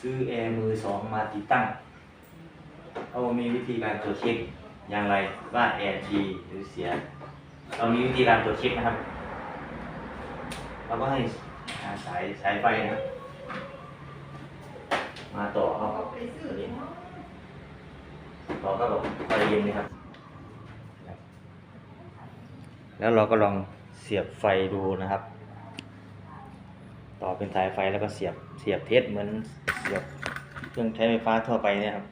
ซื้อแอร์มือสองมาติดตั้งเรามีวิธีการตรวจเช็คอย่างไรว่าแอร์ดีหรือเสีย เรามีวิธีการตรวจเช็คนะครับ เราก็ให้หาสายสายไฟนะ มาต่อเข้าตัวนี้ต่อก็แบบไฟเย็นนะครับ แล้วเราก็ลองเสียบไฟดูนะครับ ต่อเป็นสายไฟแล้วก็เสียบเสียบเทสเหมือนเสียบเครื่องใช้ไฟฟ้าทั่วไปเนี่ยครับ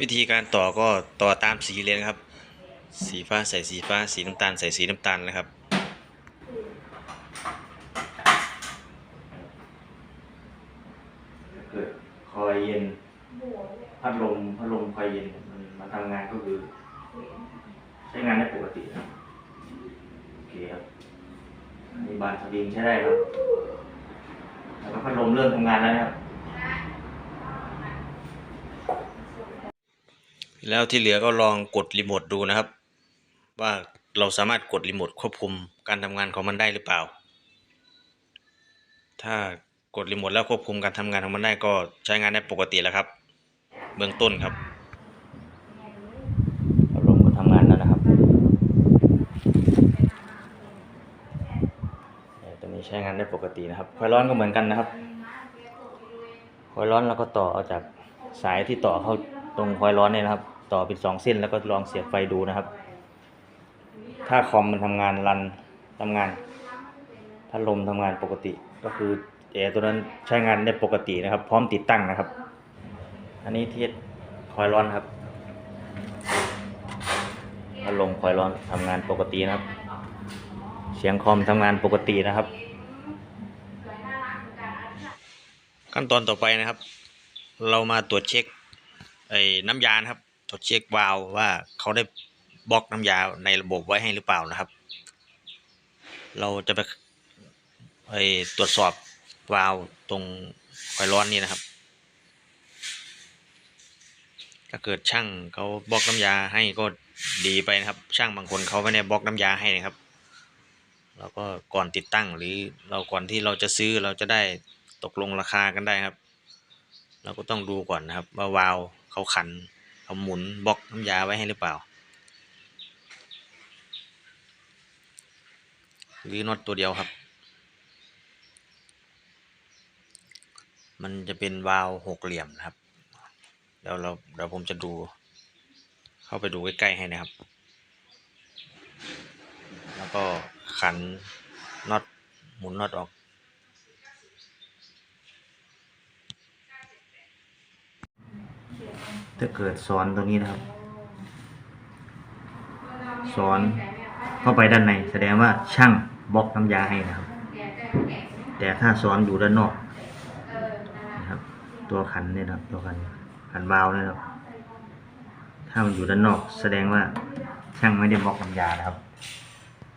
วิธีการต่อก็ต่อตามสีเลยนะครับ สีฟ้าใส่สีฟ้า สีน้ำตาลใส่สีน้ำตาลนะครับเกิดคอยเย็นพัดลมพัดลมคอยเย็นมันมันทำงานก็คือ ใช้งานได้ปกติครับโอเคครับอันนี้บานสวิงใช้ได้ครับ แล้วก็พัดลมเริ่มทำงานแล้วนะครับ แล้วที่เหลือก็ลองกดรีโมทดูนะครับ ว่าเราสามารถกดรีโมทควบคุมการทำงานของมันได้หรือเปล่า ถ้ากดรีโมทแล้วควบคุมการทำงานของมันได้ก็ใช้งานได้ปกติแล้วครับ เบื้องต้นครับพัดลมก็ทำงานแล้วนะครับเอ่อตัวนี้ ใช้งานได้ปกตินะครับคอยร้อนก็เหมือนกันนะครับคอยร้อนเราก็ต่อเอาจากสายที่ต่อเข้าตรงคอยร้อนเนี่ยนะครับ ต่อเป็นสองเส้นแล้วก็ลองเสียบไฟดูนะครับ ถ้าคอมมันทำงานรันทำงานพัดลมทำงานปกติก็คือแอร์ตัวนั้นใช้งานได้ปกตินะครับ พร้อมติดตั้งนะครับ อันนี้เทียคอยร้อนครับพัดลมคอยร้อนทำงานปกตินะครับ เสียงคอมทำงานปกตินะครับ ขั้นตอนต่อไปนะครับ เรามาตรวจเช็คไอ้น้ำยานะครับ ตรวจเช็ควาล์วว่าเขาได้บล็อกน้ำยาในระบบไว้ให้หรือเปล่านะครับ เราจะไปไอ้ตรวจสอบวาล์วตรงคอยร้อนนี่นะครับ ถ้าเกิดช่างเขาบล็อกน้ำยาให้ก็ดีไปนะครับ ช่างบางคนเขาไม่ได้บล็อกน้ำยาให้นะครับเราก็ก่อนติดตั้งหรือเราก่อนที่เราจะซื้อเราจะได้ ตกลงราคากันได้ครับ เราก็ต้องดูก่อนนะครับ ว่าวาล์วเขาขันเขาหมุนบล็อกน้ำยาไว้ให้หรือเปล่า หรือน็อตตัวเดียวครับ มันจะเป็นวาล์วหกเหลี่ยมนะครับ เดี๋ยวเราเดี๋ยวผมจะดู เข้าไปดูใกล้ๆให้นะครับ แล้วก็ขันน็อตหมุนน็อตออก ถ้าเกิดซ้อนตัวนี้นะครับซ้อนเข้าไปด้านใน แสดงว่าช่างบล็อกน้ำยาให้นะครับ แต่ถ้าซ้อนอยู่ด้านนอกนะครับ ตัวขันเนี่ยนะครับ ตัวขันขันวาล์วนี่ยนะครับ ถ้ามันอยู่ด้านนอก แสดงว่าช่างไม่ได้บล็อกน้ำยานะครับ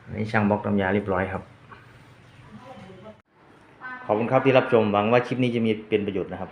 อันนี้ช่างบล็อกน้ำยาเรียบร้อยครับ ขอบคุณครับที่รับชมหวังว่าคลิปนี้จะมีเป็นประโยชน์นะครับ